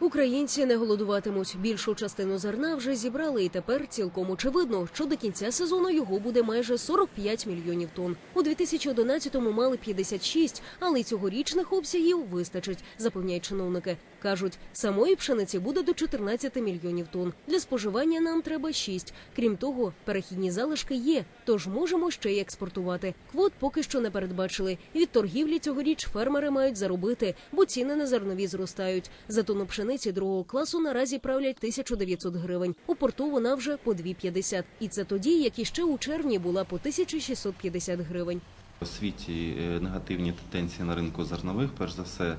Українці не голодуватимуть. Більшу частину зерна вже зібрали, і тепер цілком очевидно, що до кінця сезону його буде майже 45 мільйонів тонн. У 2011-му мали 56, але й цьогорічних обсягів вистачить, запевняють чиновники. кажуть, самої пшениці буде до 14 мільйонів тонн. Для споживання нам треба 6. Крім того, перехідні залишки є, тож можемо ще й експортувати. Квот поки що не передбачили. Від торгівлі цьогоріч фермери мають заробити, бо ціни на зернові зростають. За тонну пшениці другого класу наразі правлять 1900 гривень. У порту вона вже по 2,50. І це тоді, як іще у червні була по 1650 гривень. У світі е, негативні тенденції на ринку зернових. Перш за все,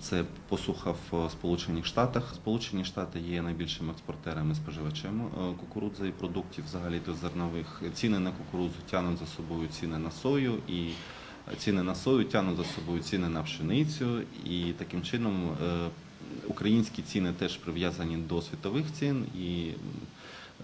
це посуха в Сполучених Штатах. Сполучені Штати є найбільшими експортерами споживачем е, кукурудзи і продуктів взагалі до зернових. Ціни на кукурудзу тягнуть за собою ціни на сою і ціни на сою тягнуть за собою ціни на пшеницю. І таким чином е, українські ціни теж прив'язані до світових цін і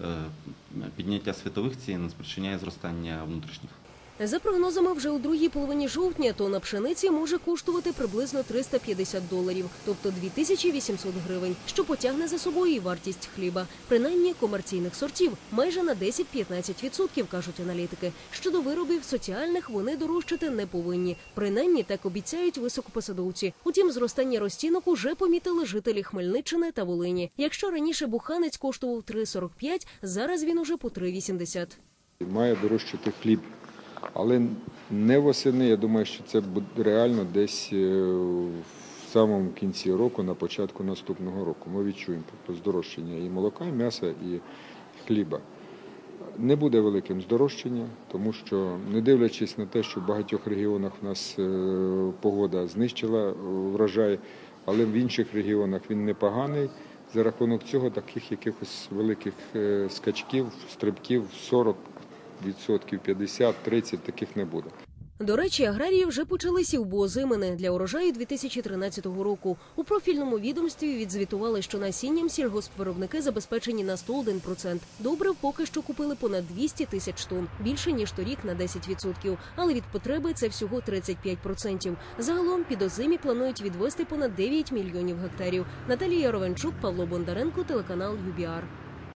е, підняття світових цін спричиняє зростання внутрішніх. За прогнозами, вже у другій половині жовтня тонна пшениці може коштувати приблизно 350 доларів, тобто 2800 гривень, що потягне за собою і вартість хліба, принаймні комерційних сортів, майже на 10-15%, кажуть аналітики. Щодо виробів соціальних вони дорожчати не повинні. Принаймні так обіцяють високопосадовці. Утім, зростання розцінок уже помітили жителі Хмельниччини та Волині. Якщо раніше буханець коштував 3,45, зараз він уже по 3,80. Має дорожчати хліб. Але не восени, я думаю, що це буде реально десь е, в самому кінці року, на початку наступного року. Ми відчуємо здорожчання і молока, і м'яса, і хліба. Не буде великим здорожчання, тому що, не дивлячись на те, що в багатьох регіонах в нас е, погода знищила е, врожай, але в інших регіонах він непоганий. За рахунок цього таких якихось великих скачків, стрибків 40 відсотків 50-30 таких не буде. До речі, аграрії вже почали сівбу озимини для урожаю 2013 року. У профільному відомстві відзвітували, що насінням сільгоспвиробники забезпечені на 101%. Добрив поки що купили понад 200 тисяч тонн, більше ніж торік на 10%. Але від потреби це всього 35%. Загалом під озимі планують відвести понад 9 мільйонів гектарів. Наталія Ровенчук, Павло Бондаренко, телеканал ЮБІАР.